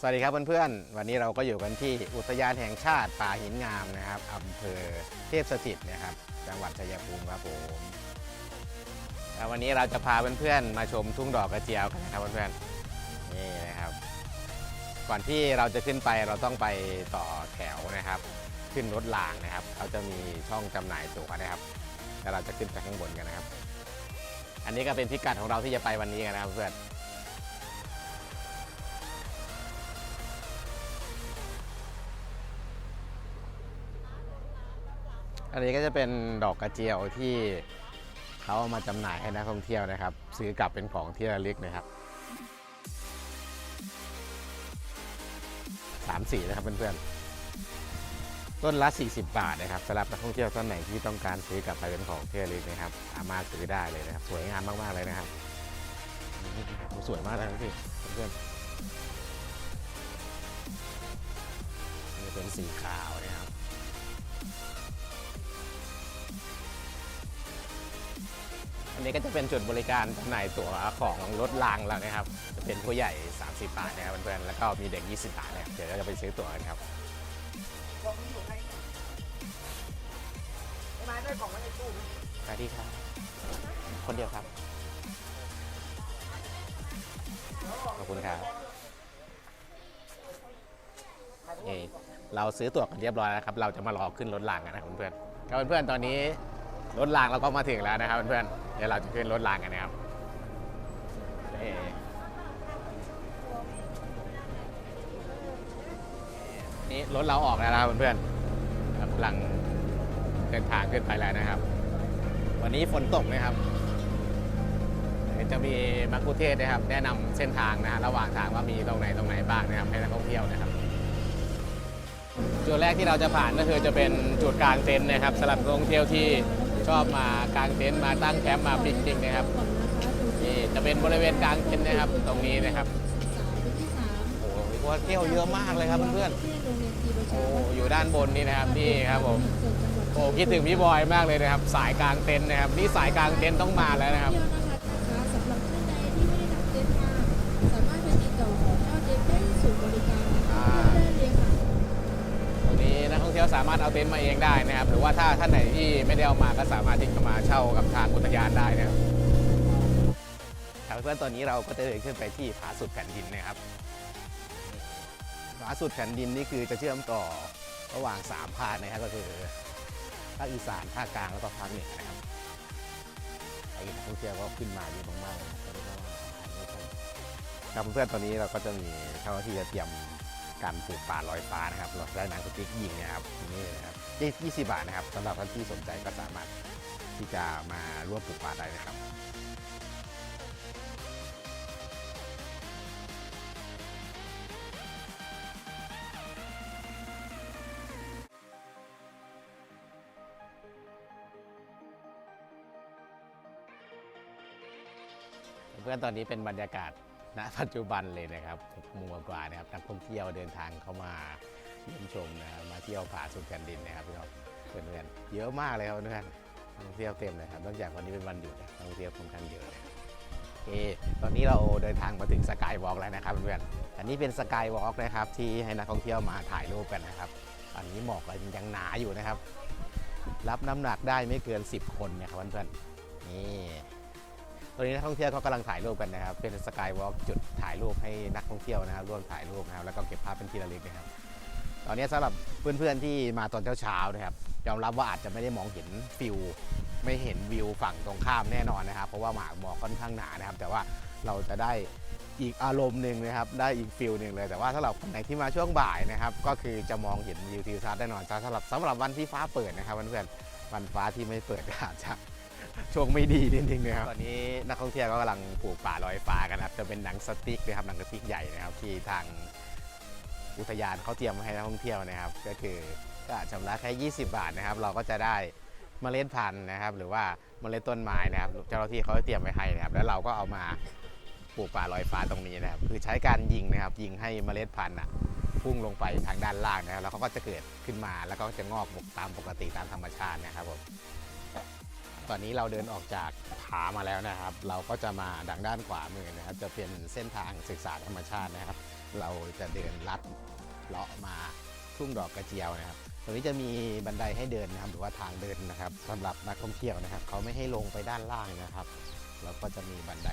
สวัสดีครับเพื่อนๆ วันนี้เราก็อยู่กันที่อุทยานแห่งชาติป่าหินงามนะครับอำเภอเทพสถิตนะครับ จังหวัดชัยภูมิครับผมแล้ววันนี้เราจะพาเพื่อนๆ มาชมทุ่งดอกกระเจียวกันนะครับเพื่อนๆ นี่นะครับ ก่อนที่เราจะขึ้นไปเราต้องไปต่อแถวนะครับ ขึ้นรถรางนะครับเขาจะมีช่องจำหน่ายตั๋วนะครับแล้วเราจะขึ้นไปข้างบนกันนะครับ อันนี้ก็เป็นพิกัดของเราที่จะไปวันนี้กันนะครับเพื่อน อันนี้ก็จะเป็นดอกกระเจียวที่เขาเอามาจำหน่ายให้นักท่องเที่ยวนะครับ ซื้อกลับเป็นของที่ระลึกนะครับสามสีนะครับเพื่อนๆ ต้นละ 40 บาทนะครับสำหรับนักท่องเที่ยวท่านไหนที่ต้องการซื้อกลับไปเป็นของที่ระลึกนะครับ สามารถซื้อได้เลยนะครับ สวยงามมากๆเลยนะครับสวยมากเลยพี่เพื่อนๆนี่เป็นสีขาว อันนี้ก็จะเป็นจุดบริการจำหน่ายตั๋วของรถรางแล้วนะครับ จะเป็นผู้ใหญ่ 30 บาทนะครับเพื่อนๆแล้วก็มีเด็ก 20 บาทนะครับเดี๋ยวเราจะไปซื้อตั๋วกันครับกล่องมันอยู่ในเนี่ยไอ้ไม้ได้กล่องไว้ในตู้ไหมสวัสดีครับ คนเดียวครับ ขอบคุณครับนี่เราซื้อตั๋วกันเรียบร้อยแล้วครับ เราจะมารอขึ้นรถรางกันนะครับเพื่อนๆครับเพื่อนๆตอนนี้ รถรางเราก็มาถึงแล้วนะครับเพื่อนๆเดี๋ยวเราจะขึ้นรถรางกันนะครับนี่รถเราออกแล้วนะครับเพื่อนๆกำลังเดินทางขึ้นไปแล้วนะครับ วันนี้ฝนตกนะครับจะมีมักคุเทศนะครับ แนะนำเส้นทางนะฮะระหว่างทางว่ามีตรงไหนตรงไหนบ้างนะครับให้นักท่องเที่ยวนะครับ จุดแรกที่เราจะผ่านก็คือจะเป็นจุดกลางเต็นท์นะครับสำหรับนักท่องเที่ยวที่ ชอบมากางเต็นท์มาตั้งแคมป์มาปิกนิกนะครับนี่จะเป็นบริเวณกลางเต็นท์นะครับ ตรงนี้นะครับโอ้โหนักท่เที่ยวเยอะมากเลยครับเพื่อนๆโอ้อยู่ด้านบนนี่นะครับนี่ครับผมโอ้คิดถึงพี่บอยมากเลยนะครับ สายกลางเต็นท์นะครับนี่สายกลางเต็นท์ต้องมาแล้วนะครับ ที่ยวสามารถเอาเต็นท์มาเองได้นะครับหรือว่าถ้าท่านไหนที่ไม่ได้เอามาก็สามารถที่จะมาเช่ากับทางอุทยานได้นะครับครับเพื่อนตอนนี้เราก็จะเดินขึ้นไปที่ผาสุดแผ่นดินนะครับผาสุดแผ่นดินนี่คือจะเชื่อมต่อระหว่างสามภาคนะครับก็คือภาคอีสานภาคกลางแล้วก็ภาคเหนือนะครับไอ้นักท่องเที่ยวก็ขึ้นมาเยอะมากๆเลยนะครับตอนนี้ก็มเพื่อนตอนนี้เราก็จะมีเจ้าหน้าที่จะเตรียม การปลูกป่าลอยฟ้านะครับเราได้หนังสติ๊กยิงนะครับนี่นะครับ20บาทนะครับสำหรับท่านที่สนใจก็สามารถที่จะมาร่วมปลูกป่าได้นะครับเพื่อนตอนนี้เป็นบรรยากาศ ณปัจจุบันเลยนะครับมัวกว่านะครับนักท่องเที่ยวเดินทางเข้ามาเยี่ยมชมนะครับมาเที่ยวผาสุดแผ่นดินนะครับพี่น้องเพื่อนๆเยอะมากเลยครับเพื่อนนักท่องเที่ยวเต็มเลยครับนอกจากวันนี้เป็นวันหยุดนะนักท่องเที่ยวค่อนข้างเยอะเลยโอเคตอนนี้เราเดินทางมาถึงสกายวอล์กแล้วนะครับเพื่อนๆอันนี้เป็นสกายวอล์กนะครับที่ให้นักท่องเที่ยวมาถ่ายรูปกันนะครับอันนี้หมอกยังหนาอยู่นะครับ รับน้ำหนักได้ไม่เกิน 10 คนนะครับเพื่อนๆนี่ ตอนนี้นักท่องเที่ยวเขากำลังถ่ายรูปกันนะครับ เป็นสกายวอล์กจุดถ่ายรูปให้นักท่องเที่ยวนะครับ ร่วมถ่ายรูปนะครับ แล้วก็เก็บภาพเป็นที่ระลึกนะครับ ตอนนี้สำหรับเพื่อนๆที่มาตอนเช้าๆนะครับ ยอมรับว่าอาจจะไม่ได้มองเห็นฟิว ไม่เห็นวิวฝั่งตรงข้ามแน่นอนนะครับ เพราะว่าหมากหมอกค่อนข้างหนานะครับ แต่ว่าเราจะได้อีกอารมณ์หนึ่งนะครับ ได้อีกฟิลหนึ่งเลย แต่ว่าสำหรับคนไหนที่มาช่วงบ่ายนะครับ ก็คือจะมองเห็นวิวทิวทัศน์แน่นอนสำหรับสำหรับวันที่ฟ้าเปิดนะครับเพื่อนๆวันฟ้าที่ไม่เปิดก็อาจจะ โชคไม่ดีนิดนึงนะครับ ตอนนี้นักท่องเที่ยวก็กำลังปลูกป่าลอยฟ้ากันนะครับ จะเป็นหนังสติ๊กนะครับหนังสติ๊กใหญ่นะครับที่ทางอุทยานเขาเตรียมมาให้นักท่องเที่ยวนะครับ ก็คือก็ชำระแค่ 20 บาทนะครับ เราก็จะได้เมล็ดพันธุ์นะครับ หรือว่าเมล็ดต้นไม้นะครับ เจ้าหน้าที่เขาเตรียมไว้ให้นะครับ แล้วเราก็เอามาปลูกป่าลอยฟ้าตรงนี้นะครับ คือใช้การยิงนะครับ ยิงให้เมล็ดพันธุ์อะพุ่งลงไปทางด้านล่างนะครับ แล้วเขาก็จะเกิดขึ้นมา แล้วก็จะงอกตามปกติตามธรรมชาตินะครับผม ตอนนี้เราเดินออกจากผามาแล้วนะครับ เราก็จะมาดังด้านขวามือนะครับ จะเป็นเส้นทางศึกษาธรรมชาตินะครับ เราจะเดินลัดเลาะมาทุ่งดอกกระเจียวนะครับตรงนี้จะมีบันไดให้เดินนะครับ หรือว่าทางเดินนะครับสำหรับนักท่องเที่ยวนะครับ เขาไม่ให้ลงไปด้านล่างนะครับ เราก็จะมีบันได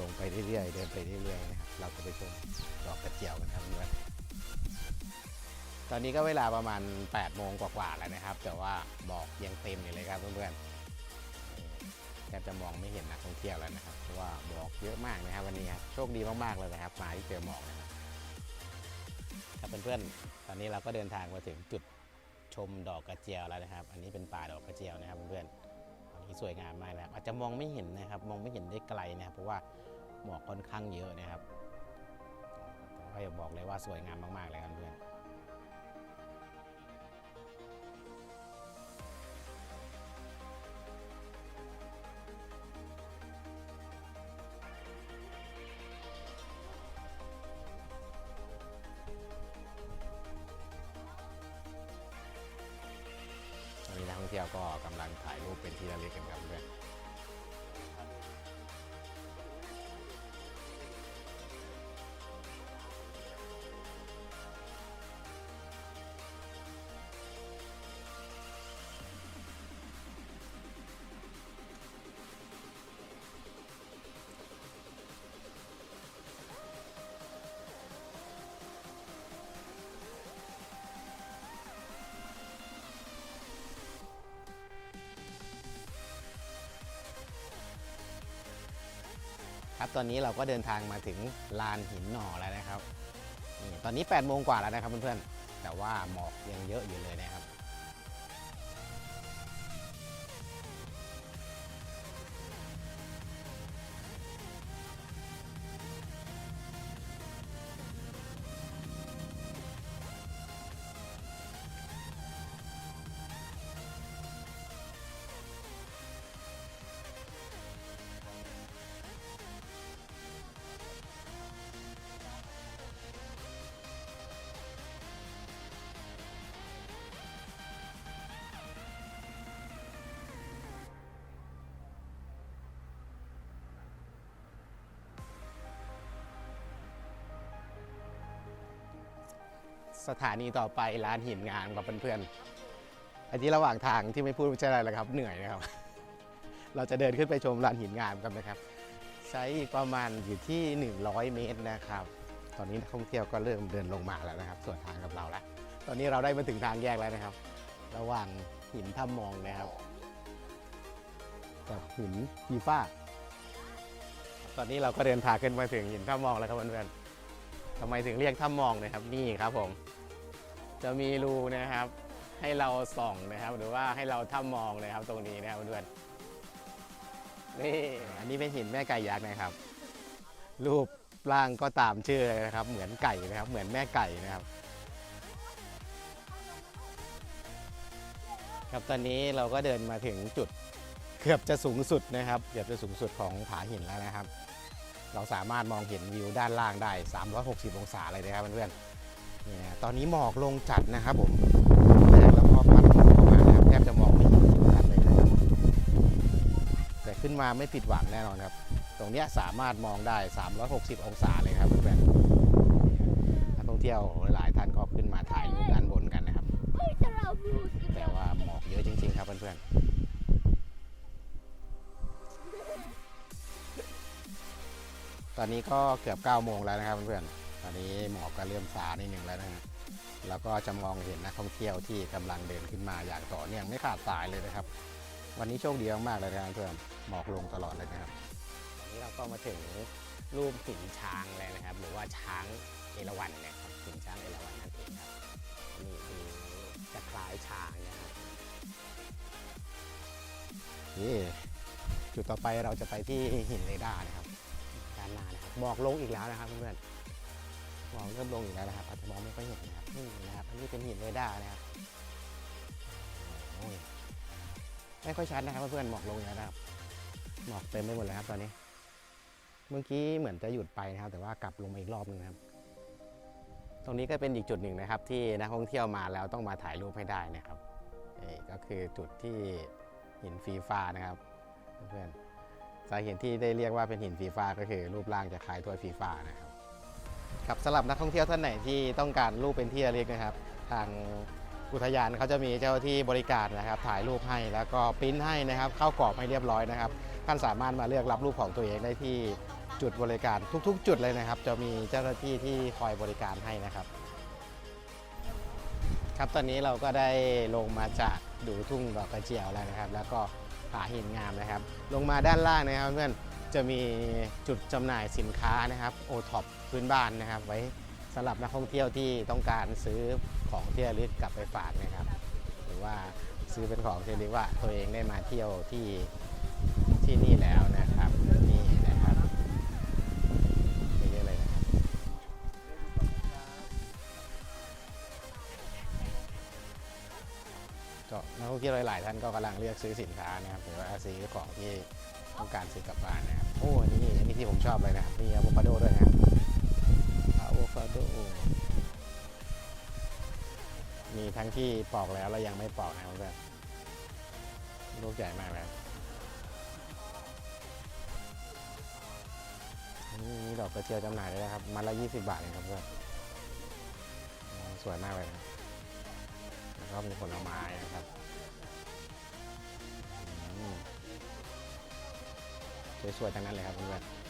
ลงไปเรื่อยๆ เดินไปเรื่อยๆนะครับ เราก็ไปชมดอกกระเจียวกันครับเพื่อนตอนนี้ก็เวลาประมาณ8โมงกว่าๆแล้วนะครับ แต่ว่าหมอกยังเต็มอยู่เลยครับเพื่อนๆ ทบจะมองไม่เห็นนักท่องเที่ยวแล้วนะครับเพราะว่าหมอกเยอะมากนะครับวันนี้ครับโชคดีมากๆเลยนะครับมาที่เจอหมอกนะครับครับเพื่อนๆตอนนี้เราก็เดินทางมาถึงจุดชมดอกกระเจียวแล้วนะครับ อันนี้เป็นป่าดอกกระเจียวนะครับเพื่อนๆอันนี้สวยงามมากนะครับอาจจะมองไม่เห็นนะครับ มองไม่เห็นได้ไกลนะครับเพราะว่าหมอกค่อนข้างเยอะนะครับแต่ว่าอยากบอกเลยว่าสวยงามมากๆเลยครับเพื่อนายรูปเป็นที่ระลึกกันครับ ครับตอนนี้เราก็เดินทางมาถึงลานหินหน่อแล้วนะครับนี่ตอนนี้8โมงกว่าแล้วนะครับเพื่อนๆแต่ว่าหมอกยังเยอะอยู่เลยนะครับ สถานีต่อไปร้านหินงามกับเพื่อนๆอันนี้ระหว่างทางที่ไม่พูดไม่ใช่อะไรเลยครับ เหนื่อยนะครับ เราจะเดินขึ้นไปชมร้านหินงามกันนะครับ ใช้ประมาณอยู่ที่ 100 เมตรนะครับ ตอนนี้นักท่องเที่ยวก็เริ่มเดินลงมาแล้วนะครับ ส่วนทางกับเราแล้วตอนนี้เราได้มาถึงทางแยกแล้วนะครับ ระหว่างหินถ้ำมองนะครับกับหินฟีฟ้า ตอนนี้เราก็เดินทางขึ้นมาถึงหินถ้ำมองแล้วครับเพื่อนๆทำไมถึงเรียกถ้ำมองนะครับนี่ครับผม จะมีรูนะครับ ให้เราส่องนะครับ หรือว่าให้เราถ้ำมองนะครับตรงนี้นะครับเพื่อนนี่อันนี้เป็นหินแม่ไก่ยักษ์นะครับ รูปร่างก็ตามชื่อเลยนะครับ เหมือนไก่นะครับ เหมือนแม่ไก่นะครับครับตอนนี้เราก็เดินมาถึงจุดเกือบจะสูงสุดนะครับ เกือบจะสูงสุดของผาหินแล้วนะครับ เราสามารถมองเห็นวิวด้านล่างได้ 360 องศาเลยนะครับเพื่อนๆ เนี่ยตอนนี้หมอกลงจัดนะครับผมแล้วพอพัดเข้ามานะครับแทบจะมองไม่เห็นทิวทัศน์เลยนะครับแต่ขึ้นมาไม่ผิดหวังแน่นอนครับ ตรงนี้สามารถมองได้ 360 องศาเลยครับเพื่อนนักท่องเที่ยวหลายท่านก็ขึ้นมาถ่ายรูปด้านบนกันนะครับ แต่ว่าหมอกเยอะจริง ๆ ครับเพื่อนๆตอนนี้ก็เกือบ9โมงแล้วนะครับเพื่อนๆ ตอนนี้หมอกก็เริ่มซานิดหนึ่งแล้วนะฮะแล้วก็จะมองเห็นนักท่องเที่ยวที่กำลังเดินขึ้นมาอย่างต่อเนื่องไม่ขาดสายเลยนะครับ วันนี้โชคดีมากๆเลยนะครับเพื่อนหมอกลงตลอดเลยนะครับวันนี้เราก็มาถึงรูปหินช้างแล้วนะครับ หรือว่าช้างเอราวัณนะครับหินช้างเอราวัณนั่นเองครับนี่คือจะคล้ายช้างนะครับนี่จุดต่อไปเราจะไปที่หินเรดาร์นะครับด้านหน้านะครับหมอกลงอีกแล้วนะครับเพื่อนๆ มอกเริ่มลงอีกแล้วนะครับอาจจะมองไม่ค่อยเห็นนะครับนี่นะครับอันนี้เป็นหินเรดาร์นะครับไม่ค่อยชัดนะครับเพื่อนๆหมอกลงแล้วนะครับหมอกเต็มไปหมดเลยครับตอนนี้ เมื่อกี้เหมือนจะหยุดไปนะครับ แต่ว่ากลับลงมาอีกรอบนึงนะครับ ตรงนี้ก็เป็นอีกจุดหนึ่งนะครับ ที่นักท่องเที่ยวมาแล้วต้องมาถ่ายรูปให้ได้นะครับนี่ก็คือจุดที่หินฟีฟ้านะครับเพื่อนๆสาเหตุที่ได้เรียกว่าเป็นหินฟีฟ้าก็คือรูปร่างจะคล้ายถ้วยฟีฟ้านะครับ ครับสำหรับนักท่องเที่ยวท่านไหนที่ต้องการรูปเป็นที่ระลึกนะครับ ทางอุทยานเขาจะมีเจ้าที่บริการนะครับ ถ่ายรูปให้แล้วก็ปริ้นให้นะครับ เข้ากรอบให้เรียบร้อยนะครับท่านสามารถมาเลือกรับรูปของตัวเองได้ที่จุดบริการทุก ๆ จุดเลยนะครับ จะมีเจ้าหน้าที่ที่คอยบริการให้นะครับ ครับตอนนี้เราก็ได้ลงมาจากดูทุ่งดอกกระเจียวแล้วนะครับ แล้วก็ผาหินงามนะครับ ลงมาด้านล่างนะครับเพื่อน จะมีจุดจำหน่ายสินค้านะครับโอท็อปพื้นบ้านนะครับ ไว้สำหรับนักท่องเที่ยวที่ต้องการซื้อของที่ระลึกกลับไปฝากนะครับ หรือว่าซื้อเป็นของที่ระลึกว่าตัวเองได้มาเที่ยวที่ที่นี่แล้วนะครับนี่นะครับเยอะเลยนะครับก็นักท่องเที่ยวหลายๆท่านก็กำลังเลือกซื้อสินค้านะครับหรือว่าซื้อของที่ ต้องการซื้อกลับบ้านนะครับ โอ้นี่อันนี้ที่ผมชอบเลยนะครับมีอะโวคาโดด้วยนะครับอะโวคาโดมีทั้งที่ปอกแล้วและยังไม่ปอกนะครับเพื่อนลูกใหญ่มากเลยครับนี่ดอกกระเจียวจำหน่ายด้วยนะครับมันละ 20 บาทเองครับเพื่อนสวยมากเลยนะแล้วก็มีผลไม้นะครับ สวยๆทั้งนั้นเลยครับเพื่อน